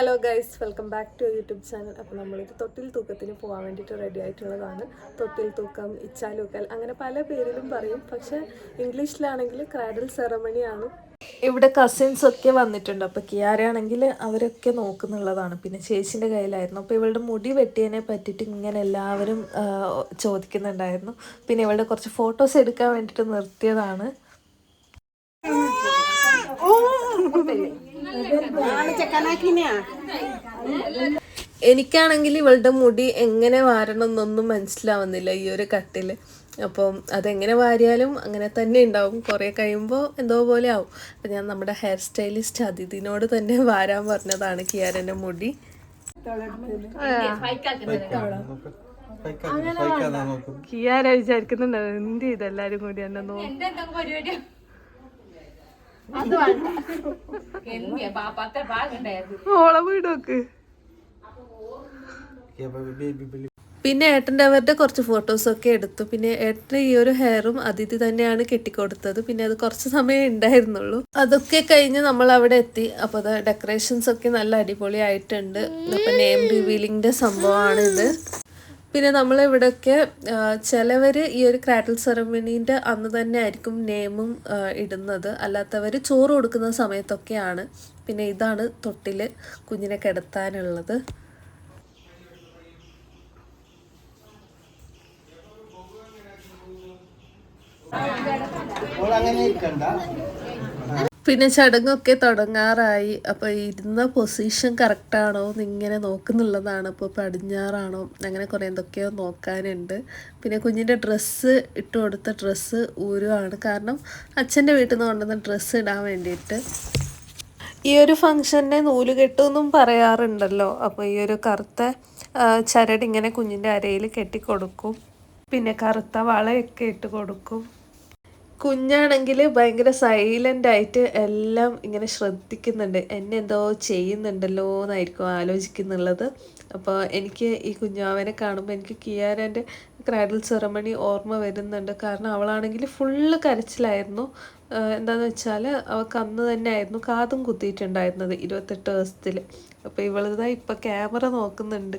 Hello guys welcome back to YouTube channel അപ്പോൾ നമ്മളിത് തൊട്ടിൽ തൂക്കത്തിന് പോകാൻ വേണ്ടിയിട്ട് റെഡി ആയിട്ടുള്ളതാണ്. തൊട്ടിൽ തൂക്കം ഇച്ചാലൂക്കൽ അങ്ങനെ പല പേരിലും പറയും. പക്ഷെ ഇംഗ്ലീഷിലാണെങ്കിൽ ക്രാഡൽ സെറമണിയാണ് ഇവിടെ കസിൻസ് ഒക്കെ വന്നിട്ടുണ്ട്. അപ്പോൾ കിയാരാണെങ്കിൽ അവരൊക്കെ നോക്കുന്നുള്ളതാണ്. പിന്നെ ചേച്ചിന്റെ കയ്യിലായിരുന്നു. അപ്പോൾ ഇവളുടെ മുടി വെട്ടിയതിനെ പറ്റിയിട്ട് ഇങ്ങനെ എല്ലാവരും ചോദിക്കുന്നുണ്ടായിരുന്നു. പിന്നെ ഇവളുടെ കുറച്ച് ഫോട്ടോസ് എടുക്കാൻ വേണ്ടിയിട്ട് നിർത്തിയതാണ്. എനിക്കാണെങ്കിൽ ഇവളുടെ മുടി എങ്ങനെ വാരണം എന്നൊന്നും മനസ്സിലാവുന്നില്ല ഈ ഒരു കട്ടിൽ അപ്പം അതെങ്ങനെ വാരിയാലും അങ്ങനെ തന്നെ ഉണ്ടാവും. കുറേ കഴിയുമ്പോൾ എന്തോ പോലെ ആവും. അപ്പം ഞാൻ നമ്മുടെ ഹെയർ സ്റ്റൈലിസ്റ്റ് അതിഥിനോട് തന്നെ വാരാൻ പറഞ്ഞതാണ് കിയാരന്റെ മുടി. കിയാര വിചാരിക്കുന്നുണ്ടാവും എന്ത് ഇതെല്ലാരും കൂടി എന്നെ നോക്കും. പിന്നെ ഏട്ടന്റെ അവരുടെ കുറച്ച് ഫോട്ടോസൊക്കെ എടുത്തു. പിന്നെ ഏട്ടന്റെ ഈ ഒരു ഹെയറും അതിഥി തന്നെയാണ് കെട്ടിക്കൊടുത്തത്. പിന്നെ അത് കുറച്ച് സമയം ഉണ്ടായിരുന്നുള്ളൂ. അതൊക്കെ കഴിഞ്ഞ് നമ്മൾ അവിടെ എത്തി. അപ്പോൾ അത് ഡെക്കറേഷൻസ് ഒക്കെ നല്ല അടിപൊളിയായിട്ടുണ്ട്. അപ്പം നെയിം സംഭവമാണ് ഇത് പിന്നെ നമ്മൾ ഇവിടെയൊക്കെ ചിലവർ ഈ ഒരു ക്രാറ്റൽ സെറമണീന്റെ അന്ന് തന്നെ ആയിരിക്കും നെയിമും ഇടുന്നത്. അല്ലാത്തവർ ചോറ് കൊടുക്കുന്ന സമയത്തൊക്കെയാണ് പിന്നെ ഇതാണ് തൊട്ടിൽ കുഞ്ഞിനെ കിടത്താനുള്ളത്. അങ്ങനെ ഇരിക്കണ്ട. പിന്നെ ചടങ്ങൊക്കെ തുടങ്ങാറായി. അപ്പോൾ ഇരുന്ന പൊസിഷൻ കറക്റ്റാണോ എന്നിങ്ങനെ നോക്കുന്നുള്ളതാണ്. അപ്പോൾ പടിഞ്ഞാറാണോ അങ്ങനെ കുറേ എന്തൊക്കെയോ നോക്കാനുണ്ട്. പിന്നെ കുഞ്ഞിന്റെ ഡ്രസ്സ് ഇട്ട് കൊടുത്ത ഡ്രസ്സ് ഊരുവാണ്. കാരണം അച്ഛന്റെ വീട്ടിൽ നിന്ന് കൊണ്ടുവന്ന ഡ്രസ്സ് ഇടാൻ വേണ്ടിയിട്ട്. ഈ ഒരു ഫംഗ്ഷനെ നൂലുകെട്ടെന്നും പറയാറുണ്ടല്ലോ. അപ്പോൾ ഈ ഒരു കറുത്ത ചരട് ഇങ്ങനെ കുഞ്ഞിന്റെ അരയിൽ കെട്ടിക്കൊടുക്കും. പിന്നെ കറുത്ത വളയൊക്കെ ഇട്ട് കൊടുക്കും. കുഞ്ഞാണെങ്കിൽ ഭയങ്കര സൈലന്റ് ആയിട്ട് എല്ലാം ഇങ്ങനെ ശ്രദ്ധിക്കുന്നുണ്ട്. എന്നെ എന്തോ ചെയ്യുന്നുണ്ടല്ലോ എന്നായിരിക്കും ആലോചിക്കുന്നുള്ളത്. അപ്പോൾ എനിക്ക് ഈ കുഞ്ഞാവനെ കാണുമ്പോൾ എനിക്ക് കിയാരന്റെ ക്രാഡിൽ സെറമണി ഓർമ്മ വരുന്നുണ്ട്. കാരണം അവളാണെങ്കിൽ ഫുള്ള് കരച്ചിലായിരുന്നു. എന്താണെന്ന് വെച്ചാൽ അവൾക്ക് അന്ന് തന്നെ ആയിരുന്നു കാതും കുത്തിയിട്ടുണ്ടായിരുന്നത് ഇരുപത്തെട്ട് ദിവസത്തിൽ അപ്പോൾ ഇവളിതാ ഇപ്പം ക്യാമറ നോക്കുന്നുണ്ട്.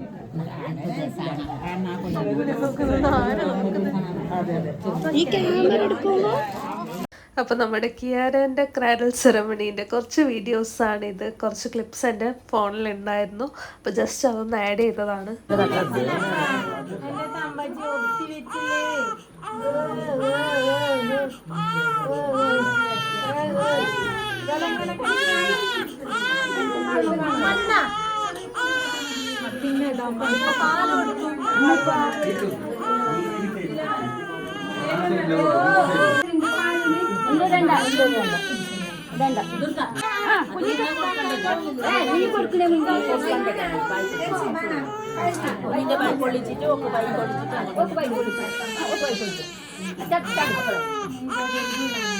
അപ്പോൾ നമ്മുടെ കിയാരന്റെ ക്രാഡൽ സെറമണീന്റെ കുറച്ച് വീഡിയോസാണ് ഇത് കുറച്ച് ക്ലിപ്സ് എന്റെ ഫോണിൽ ഉണ്ടായിരുന്നു അപ്പോൾ ജസ്റ്റ് അതൊന്ന് ആഡ് ചെയ്തതാണ് പൊള്ളിച്ചിട്ട് ഒക്കെ പൈ പൊള്ളിച്ചിട്ട് പിന്നെ ഇട്ടോട്ടാ കൈകളായിട്ടാ മതി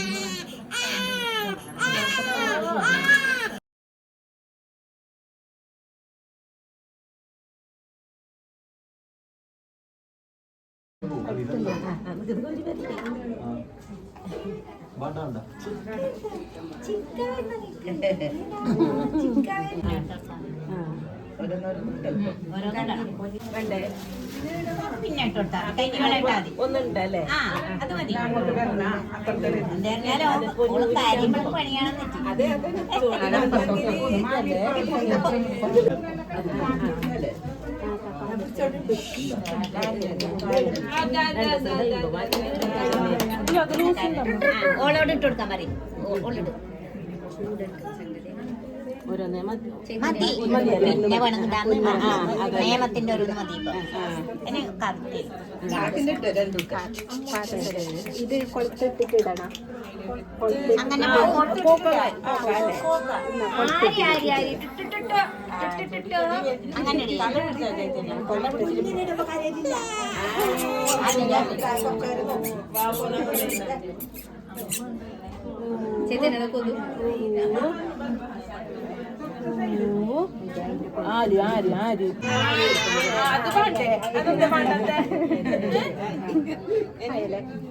ഒന്നുണ്ടല്ലേ ആ അത് മതി കാര്യങ്ങൾ പണിയാണെന്ന് വെച്ചു ഓളോട് ഇട്ട് കൊടുക്കാൻ പറയും ഓളിട്ട് മതി മതി. പിന്നെ വേണമെങ്കിൽ നിയമത്തിന്റെ ഒരു മതി ഇത് കൊളുത്തിട്ടിട്ട് ഇടണം. അങ്ങനെ ചേച്ചി കൊതു ആര് ആര് ആര് അത് പാട്ടെ അതെന്താ പാട്ടെ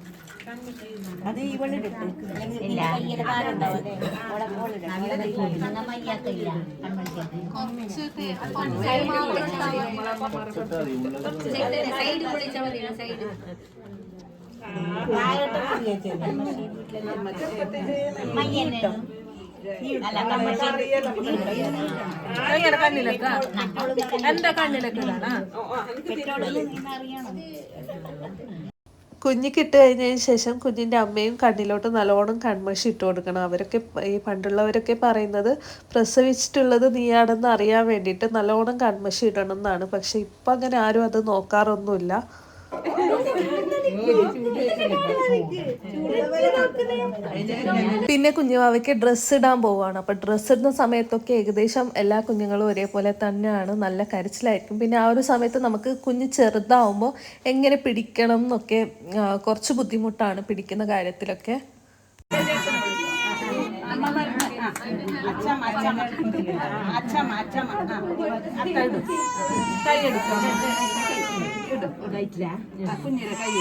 അത് ഇവളിടും മയ്യന്നെ കയ്യുടെ കണ്ണിലൊക്കെ എന്റെ കണ്ണിലൊക്കെ ഇടാണോ പെട്രോളിൽ നിന്ന് അറിയണം കുഞ്ഞിക്ക് ഇട്ട് കഴിഞ്ഞതിന് ശേഷം കുഞ്ഞിന്റെ അമ്മയും കണ്ണിലോട്ട് നല്ലോണം കൺമഷി ഇട്ട് കൊടുക്കണം. അവരൊക്കെ ഈ പണ്ടുള്ളവരൊക്കെ പറയുന്നത് പ്രസവിച്ചിട്ടുള്ളത് നീയാണെന്ന് അറിയാൻ വേണ്ടിയിട്ട് നല്ലോണം കൺമഷി ഇടണം എന്നാണ്. പക്ഷെ ഇപ്പം അങ്ങനെ ആരും അത് നോക്കാറൊന്നുമില്ല. പിന്നെ കുഞ്ഞുവാവയ്ക്ക് ഡ്രസ്സ് ഇടാൻ പോവാണ് അപ്പൊ ഡ്രസ്സ് ഇടുന്ന സമയത്തൊക്കെ ഏകദേശം എല്ലാ കുഞ്ഞുങ്ങളും ഒരേപോലെ തന്നെയാണ് നല്ല കരച്ചിലായിരിക്കും പിന്നെ ആ ഒരു സമയത്ത് നമുക്ക് കുഞ്ഞ് ചെറുതാവുമ്പോൾ എങ്ങനെ പിടിക്കണം എന്നൊക്കെ കുറച്ച് ബുദ്ധിമുട്ടാണ് പിടിക്കുന്ന കാര്യത്തിലൊക്കെ അച്ഛമ്മ അച്ഛമ്മ അച്ഛമ്മ അച്ഛമ്മ അത്ത ഇതായിട്ടില്ല. കുഞ്ഞിനെ കൈ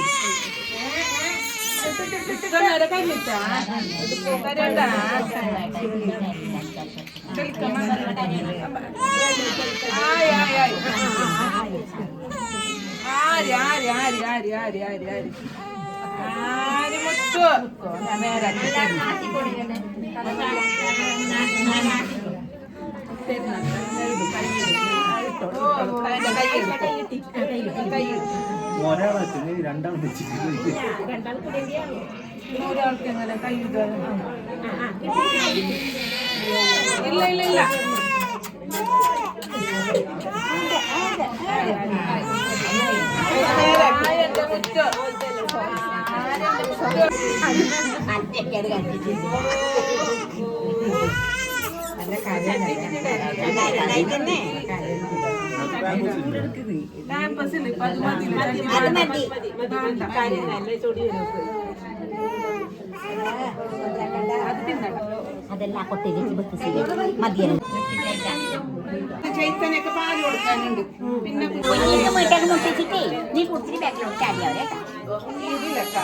ആര് മുത്തു ഒരാളെ രണ്ടാൾ ഒരാൾക്ക് എങ്ങനെ കൈ ഇല്ല ഇല്ല ഇല്ല അറ്റക്കാട് കണ്ടിട്ടില്ല തന്നെ അതെല്ലാം കൊത്തേക്ക് ബസ് മതിയായിരുന്നു ചൈത്തനൊക്കെ പാൽ കൊടുക്കാനുണ്ട് പിന്നെ വീട്ടിൽ മുട്ടിച്ചിട്ടേ നീ കുത്തിരി ബാക്കിലോട്ട് ചാടിയാവും കേട്ടോ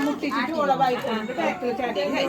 മുട്ടിച്ചിട്ട് ഉളവായിട്ടുണ്ട് ബാക്കിൽ ചാടിയാൽ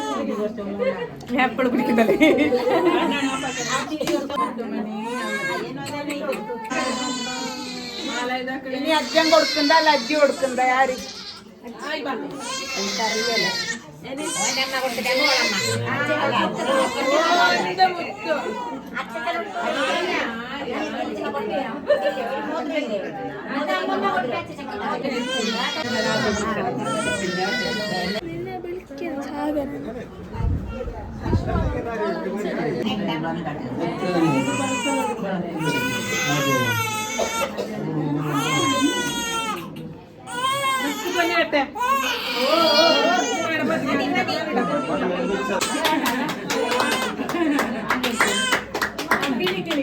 Apple പിടിക്കുന്നല്ലേ ഇനി അജ്ജം കൊടുക്കണ്ട അല്ല അജ്ജി കൊടുക്കണ്ട ആര്? എനിക്കറിയല്ല അച്ഛനെ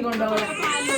കൊണ്ടുപോകാം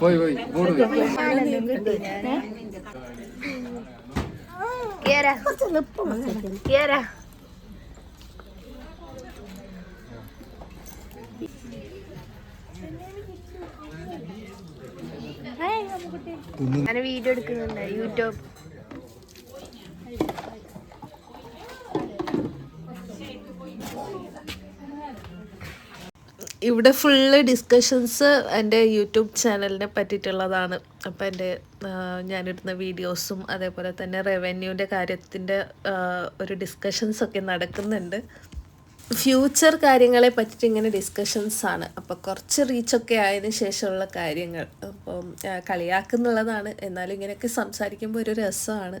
പോയി ഞാൻ വീഡിയോ എടുക്കുന്നുണ്ട് യൂട്യൂബ് ഇവിടെ ഫുള്ള് ഡിസ്കഷൻസ് എന്റെ യൂട്യൂബ് ചാനലിനെ പറ്റിയിട്ടുള്ളതാണ്. അപ്പോൾ എന്റെ ഞാനിടുന്ന വീഡിയോസും അതേപോലെ തന്നെ റവന്യൂന്റെ കാര്യത്തിന്റെ ഒരു ഡിസ്കഷൻസ് ഒക്കെ നടക്കുന്നുണ്ട്. ഫ്യൂച്ചർ കാര്യങ്ങളെ പറ്റിയിട്ട് ഇങ്ങനെ ഡിസ്കഷൻസ് ആണ്. അപ്പോൾ കുറച്ച് റീച്ചൊക്കെ ആയതിന് ശേഷമുള്ള കാര്യങ്ങൾ. അപ്പം കളിയാക്കുന്നുള്ളതാണ്. എന്നാലും ഇങ്ങനെയൊക്കെ സംസാരിക്കുമ്പോൾ ഒരു രസമാണ്.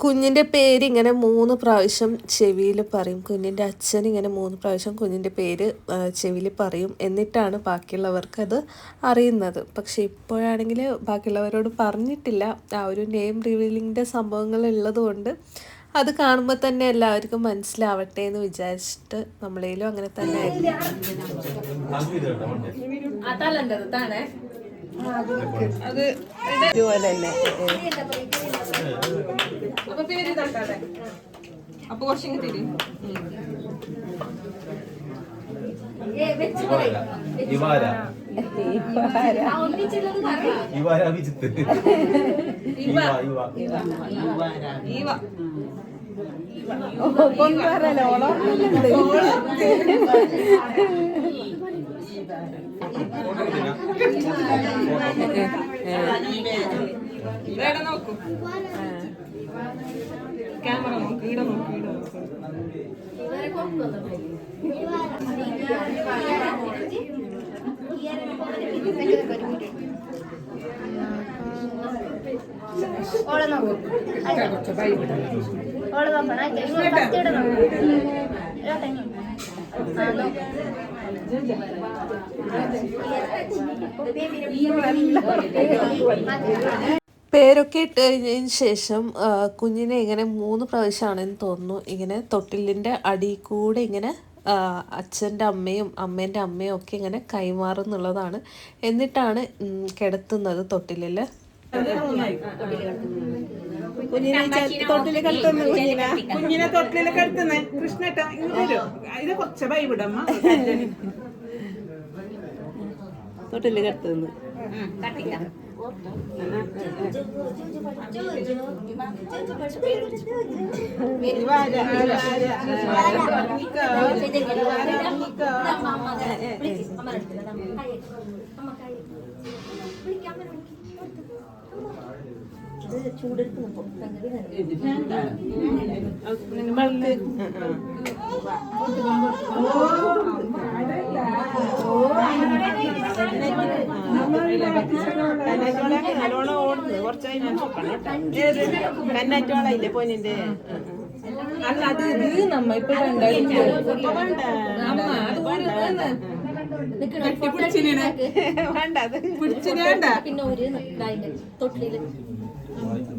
കുഞ്ഞിന്റെ പേര് ഇങ്ങനെ മൂന്ന് പ്രാവശ്യം ചെവിയിൽ പറയും. കുഞ്ഞിന്റെ അച്ഛൻ ഇങ്ങനെ മൂന്ന് പ്രാവശ്യം കുഞ്ഞിന്റെ പേര് ചെവിയിൽ പറയും. എന്നിട്ടാണ് ബാക്കിയുള്ളവർക്ക് അത് അറിയുന്നത്. പക്ഷേ ഇപ്പോഴാണെങ്കിൽ ബാക്കിയുള്ളവരോട് പറഞ്ഞിട്ടില്ല. ആ ഒരു നെയിം റിവീലിങ്ങിന്റെ സംഭവങ്ങൾ ഉള്ളതുകൊണ്ട് അത് കാണുമ്പോൾ തന്നെ എല്ലാവർക്കും മനസ്സിലാവട്ടെ എന്ന് വിചാരിച്ചിട്ട് നമ്മളേലും അങ്ങനെ തന്നെ ആയിരുന്നു. അത് ഇതുപോലെ തന്നെ അപ്പൊ പേര് തട്ടാടെ അപ്പൊ കുറച്ചിങ്ങ് തിരി ഇവ ഈവ വേറെ നോക്കൂ ക്യാമറ നോക്ക് ഈട നോക്ക് ഈട നോക്ക് ഓളെ നോക്കൂ ഓളെ നോക്കണം ഇവിടെ നോക്ക്. പേരൊക്കെ ഇട്ട് കഴിഞ്ഞതിന് ശേഷം കുഞ്ഞിനെ ഇങ്ങനെ മൂന്ന് പ്രാവശ്യമാണെന്ന് തോന്നുന്നു. ഇങ്ങനെ തൊട്ടിലിന്റെ അടിയിൽ കൂടെ ഇങ്ങനെ അച്ഛന്റെ അമ്മയും അമ്മേന്റെ അമ്മയും ഒക്കെ ഇങ്ങനെ കൈമാറുന്നുള്ളതാണ്. എന്നിട്ടാണ് കിടത്തുന്നത് തൊട്ടിലിൽ കുഞ്ഞിനെ തൊട്ടിലെ കടത്തുന്നു കുഞ്ഞിനെ കുഞ്ഞിനെ തൊട്ടിലെ കടത്തുന്നേ കൃഷ്ണേട്ടാ ഇതിലോ ഇത് കുറച്ച് ബൈബിടമ്മ തൊട്ടിലെ കടത്തുന്നു ിക്ക അത് ചൂടെടുത്ത് വെക്കും. നല്ലോണം ഓടുന്നത് കുറച്ചായി ഞാൻ നോക്കണം കന്നാറ്റോളയില്ലേ പൊന്നിന്റെ അല്ല അത് ഇത് നമ്മ ഇപ്പൊ വേണ്ട. അത് പിടിച്ചിനേണ്ട പിന്നെ ഒരു തൊട്ടിലും.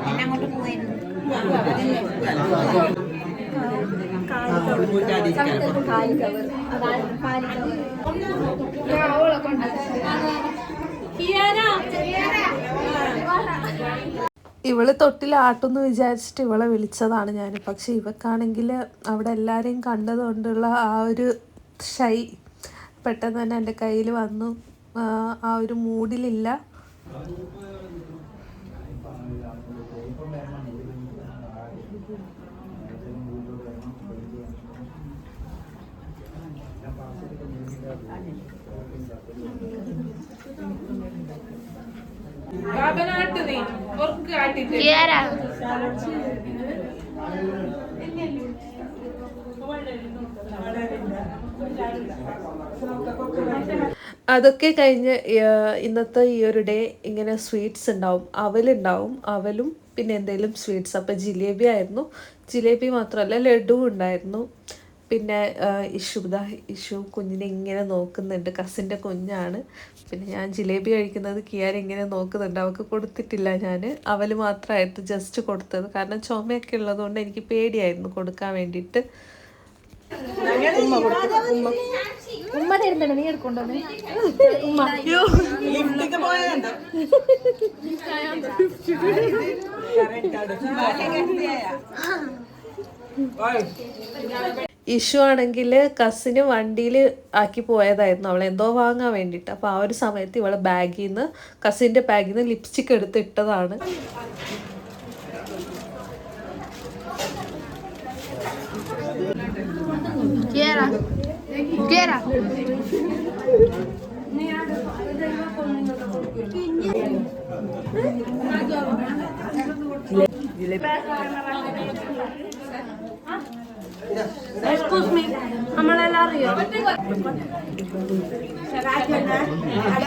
ഇട്ടതെല്ലാം അത് പൊന്തി ചുടിച്ചാൽ മതി ഇവൾ തൊട്ടിലാട്ടെന്ന് വിചാരിച്ചിട്ട് ഇവളെ വിളിച്ചതാണ് ഞാൻ പക്ഷെ ഇവക്കാണെങ്കിൽ അവിടെ എല്ലാവരെയും കണ്ടതുകൊണ്ടുള്ള ആ ഒരു ഷൈ പെട്ടെന്ന് തന്നെ എന്റെ കയ്യിൽ വന്നു. ആ ഒരു മൂഡിലില്ല. ബാബനാട്ട് നീ അതൊക്കെ കഴിഞ്ഞ് ഇന്നത്തെ ഈ ഒരു ഡേ ഇങ്ങനെ സ്വീറ്റ്സ് ഉണ്ടാവും. അവലുണ്ടാവും. അവലും പിന്നെ എന്തെങ്കിലും സ്വീറ്റ്സ്. അപ്പം ജിലേബി ആയിരുന്നു. ജിലേബി മാത്രമല്ല ലഡുവും ഉണ്ടായിരുന്നു. പിന്നെ ഏർ, ഇഷു ദാ ഇഷു കുഞ്ഞിനെ ഇങ്ങനെ നോക്കുന്നുണ്ട്. കസിന്റെ കുഞ്ഞാണ്. പിന്നെ ഞാൻ ജിലേബി കഴിക്കുന്നത് കിയാൻ ഇങ്ങനെ നോക്കുന്നുണ്ട്. അവൾക്ക് കൊടുത്തിട്ടില്ല ഞാൻ അവൽ മാത്രമായിരുന്നു ജസ്റ്റ് കൊടുത്തത്. കാരണം ചുമയൊക്കെ ഉള്ളതുകൊണ്ട് എനിക്ക് പേടിയായിരുന്നു കൊടുക്കാൻ വേണ്ടിയിട്ട്. ഉമ്മ തരുന്നുണ്ട് നീ പോയതുണ്ടോ? ഇഷു ആണെങ്കിൽ കസിന് വണ്ടിയിൽ ആക്കി പോയതായിരുന്നു. അവളെ എന്തോ വാങ്ങാൻ വേണ്ടിയിട്ട്. അപ്പോൾ ആ ഒരു സമയത്ത് ഇവളെ ബാഗിൽ നിന്ന് കസിന്റെ ബാഗിൽ നിന്ന് ലിപ്സ്റ്റിക് എടുത്ത് ഇട്ടതാണ്.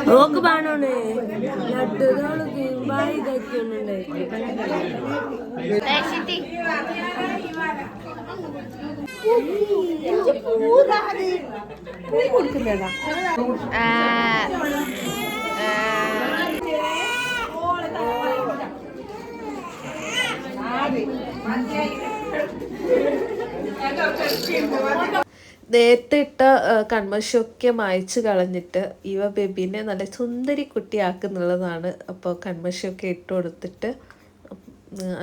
നോക്ക് പാണോണ് ലഡുകൾ ബായി കഴിക്കുന്നുണ്ട് നേരത്തെ ഇട്ട ആ, മായച്ചു കളഞ്ഞിട്ട് ഇവ ബേബിനെ നല്ല സുന്ദരി കുട്ടിയാക്കുന്നുള്ളതാണ്. അപ്പോൾ കൺമശൊക്കെ ഇട്ട് കൊടുത്തിട്ട്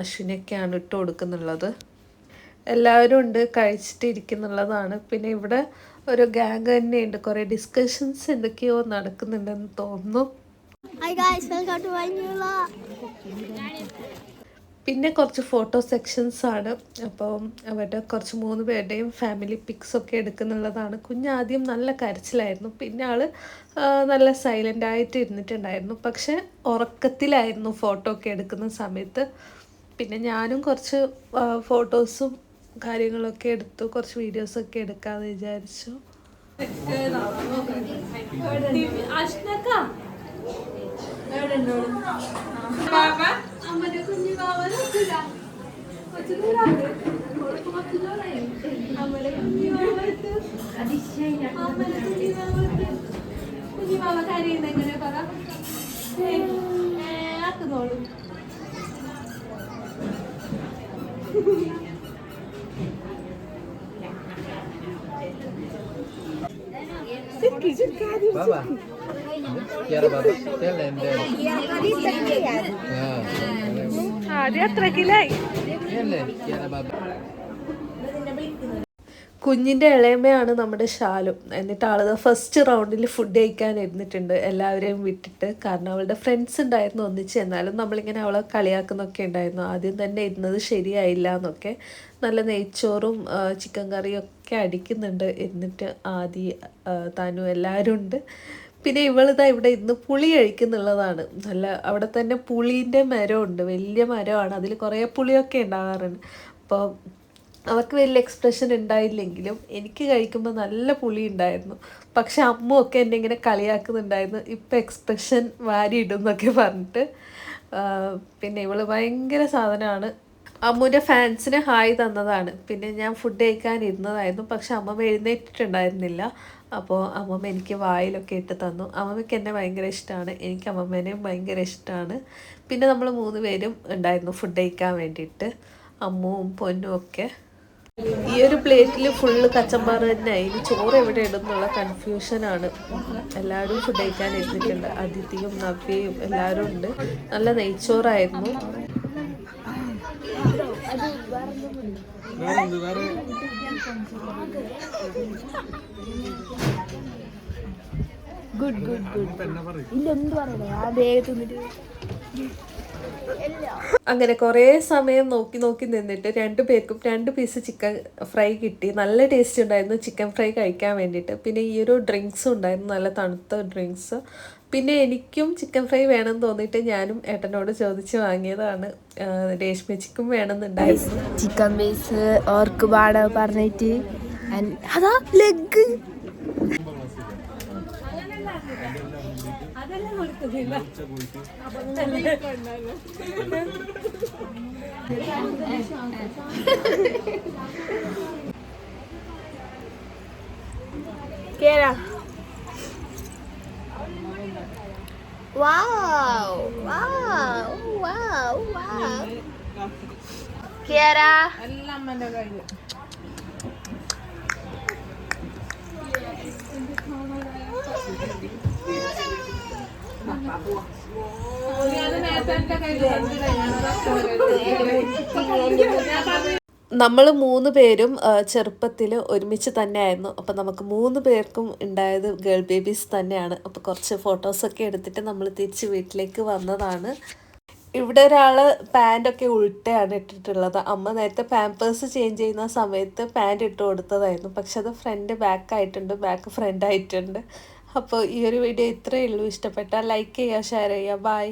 അശ്വിനൊക്കെയാണ് ഇട്ട് കൊടുക്കുന്നുള്ളത്. എല്ലാവരും ഉണ്ട് കഴിച്ചിട്ട് ഇരിക്കുന്നുള്ളതാണ് പിന്നെ ഇവിടെ ഒരു ഗാങ് തന്നെയുണ്ട്. കുറേ ഡിസ്കഷൻസ് എന്തൊക്കെയോ നടക്കുന്നുണ്ടെന്ന് തോന്നുന്നു hi guys welcome to my new പിന്നെ കുറച്ച് ഫോട്ടോ സെക്ഷൻസ് ആണ്. അപ്പോൾ അവരുടെ കുറച്ച് മൂന്ന് പേരുടെയും ഫാമിലി പിക്സ് ഒക്കെ എടുക്കുന്നുള്ളതാണ്. കുഞ്ഞാദ്യം നല്ല കരച്ചിലായിരുന്നു. പിന്നെ ആൾ നല്ല സൈലന്റ് ആയിട്ട് ഇരുന്നിട്ടുണ്ടായിരുന്നു. പക്ഷെ ഉറക്കത്തിലായിരുന്നു ഫോട്ടോ ഒക്കെ എടുക്കുന്ന സമയത്ത്. പിന്നെ ഞാനും കുറച്ച് ഫോട്ടോസും കാര്യങ്ങളൊക്കെ എടുത്തു. കുറച്ച് വീഡിയോസൊക്കെ എടുക്കാമെന്ന് വിചാരിച്ചു. Baba. Kiara baba. Tell them there. Yeah. ആദ്യം അത്രക്കിലായി Tell കുഞ്ഞിന്റെ ഇളയമ്മയാണ് നമ്മുടെ ഷാലു എന്നിട്ട് ആൾ ഫസ്റ്റ് റൗണ്ടിൽ ഫുഡ് കഴിക്കാൻ ഇരുന്നിട്ടുണ്ട്. എല്ലാവരെയും വിട്ടിട്ട്. കാരണം അവളുടെ ഫ്രണ്ട്സ് ഉണ്ടായിരുന്നു ഒന്നിച്ച്. എന്നാലും നമ്മളിങ്ങനെ അവളെ കളിയാക്കുന്നൊക്കെ ഉണ്ടായിരുന്നു. ആദ്യം തന്നെ ഇരുന്നത് ശരിയായില്ല എന്നൊക്കെ. നല്ല നെയ്ച്ചോറും ചിക്കൻ കറിയും ഒക്കെ അടിക്കുന്നുണ്ട്. എന്നിട്ട് ആദി താനു എല്ലാവരും ഉണ്ട്. പിന്നെ ഇവളിതാ ഇവിടെ ഇന്ന് പുളി കഴിക്കുന്നുള്ളതാണ്. നല്ല അവിടെ തന്നെ പുളീന്റെ മരമുണ്ട്. വലിയ മരമാണ്. അതിൽ കുറേ പുളിയൊക്കെ ഉണ്ടാകാറുണ്ട്. അപ്പോൾ അവർക്ക് വലിയ എക്സ്പ്രഷൻ ഉണ്ടായില്ലെങ്കിലും എനിക്ക് കഴിക്കുമ്പോൾ നല്ല പുളി ഉണ്ടായിരുന്നു. പക്ഷെ അമ്മ ഒക്കെ എന്നെ ഇങ്ങനെ കളിയാക്കുന്നുണ്ടായിരുന്നു. ഇപ്പം എക്സ്പ്രഷൻ വാരി ഇടുന്നൊക്കെ പറഞ്ഞിട്ട്. പിന്നെ ഇവൾ ഭയങ്കര സാധനമാണ്. അമ്മുവിന്റെ ഫാൻസിന് ഹായ് തന്നതാണ്. പിന്നെ ഞാൻ ഫുഡ് കഴിക്കാൻ ഇരുന്നതായിരുന്നു. പക്ഷെ അമ്മ എഴുന്നേറ്റിട്ടുണ്ടായിരുന്നില്ല. അപ്പോൾ അമ്മമ്മ എനിക്ക് വായിലൊക്കെ ഇട്ട് തന്നു. അമ്മമ്മയ്ക്ക് എന്നെ ഭയങ്കര ഇഷ്ടമാണ് എനിക്ക് അമ്മമ്മേനെയും ഭയങ്കര ഇഷ്ടമാണ് പിന്നെ നമ്മൾ മൂന്ന് പേരും ഉണ്ടായിരുന്നു ഫുഡ് കഴിക്കാൻ വേണ്ടിയിട്ട്. അമ്മുവും പൊന്നും ഒക്കെ. ഈ ഒരു പ്ലേറ്റിൽ ഫുള്ള് കച്ചമ്പാർ തന്നെ. ഇനി ചോറ് എവിടെ ഇടുന്നുള്ള കൺഫ്യൂഷനാണ് എല്ലാവരും ഫുഡ് കഴിക്കാൻ ഇരുന്നിട്ടുണ്ട് അതിഥിയും നവ്യയും എല്ലാവരും ഉണ്ട്. നല്ല നെയ്ച്ചോറായിരുന്നു. ഗുഡ് ഗുഡ് ഗുഡ് ഇല്ല എന്ത് പറയണേ ആ ബാഗ് തിന്നിട്ട് അങ്ങനെ കുറേ സമയം നോക്കി നോക്കി നിന്നിട്ട് രണ്ടു പേർക്കും രണ്ട് പീസ് ചിക്കൻ ഫ്രൈ കിട്ടി. നല്ല ടേസ്റ്റ് ഉണ്ടായിരുന്നു ചിക്കൻ ഫ്രൈ കഴിക്കാൻ വേണ്ടിയിട്ട്. പിന്നെ ഈ ഒരു ഡ്രിങ്ക്സും ഉണ്ടായിരുന്നു നല്ല തണുത്ത ഡ്രിങ്ക്സ് പിന്നെ എനിക്കും ചിക്കൻ ഫ്രൈ വേണമെന്ന് തോന്നിയിട്ട് ഞാനും ഏട്ടനോട് ചോദിച്ച് വാങ്ങിയതാണ്. രേഷ്മച്ചിക്കും വേണമെന്നുണ്ടായിരുന്നു. ചിക്കൻ പീസ് ഓർക്ക് പാട പറഞ്ഞിട്ട്? അതാ ലെഗ് കേറാ Wow! Wow! Wow! Wow! Kiara! എല്ലാം അമ്മന്റെ കയ്യിൽ നമ്മൾ മൂന്ന് പേരും ചെറുപ്പത്തിൽ ഒരുമിച്ച് തന്നെയായിരുന്നു. അപ്പോൾ നമുക്ക് മൂന്ന് പേർക്കും ഉണ്ടായത് ഗേൾ ബേബീസ് തന്നെയാണ്. അപ്പോൾ കുറച്ച് ഫോട്ടോസൊക്കെ എടുത്തിട്ട് നമ്മൾ തിരിച്ച് വീട്ടിലേക്ക് വന്നതാണ്. ഇവിടെ ഒരാൾ പാന്റൊക്കെ ഉൾട്ടയാണ് ഇട്ടിട്ടുള്ളത്. അമ്മ നേരത്തെ പാമ്പേഴ്സ് ചേഞ്ച് ചെയ്യുന്ന സമയത്ത് പാന്റ് ഇട്ട് കൊടുത്തതായിരുന്നു. പക്ഷെ അത് ഫ്രണ്ട് ബാക്ക് ആയിട്ടുണ്ട് ബാക്ക് ഫ്രണ്ട് ആയിട്ടുണ്ട്. അപ്പോൾ ഈ ഒരു വീഡിയോ ഇത്രയേ ഉള്ളൂ. ഇഷ്ടപ്പെട്ടാൽ ലൈക്ക് ചെയ്യുക ഷെയർ ചെയ്യുക. ബൈ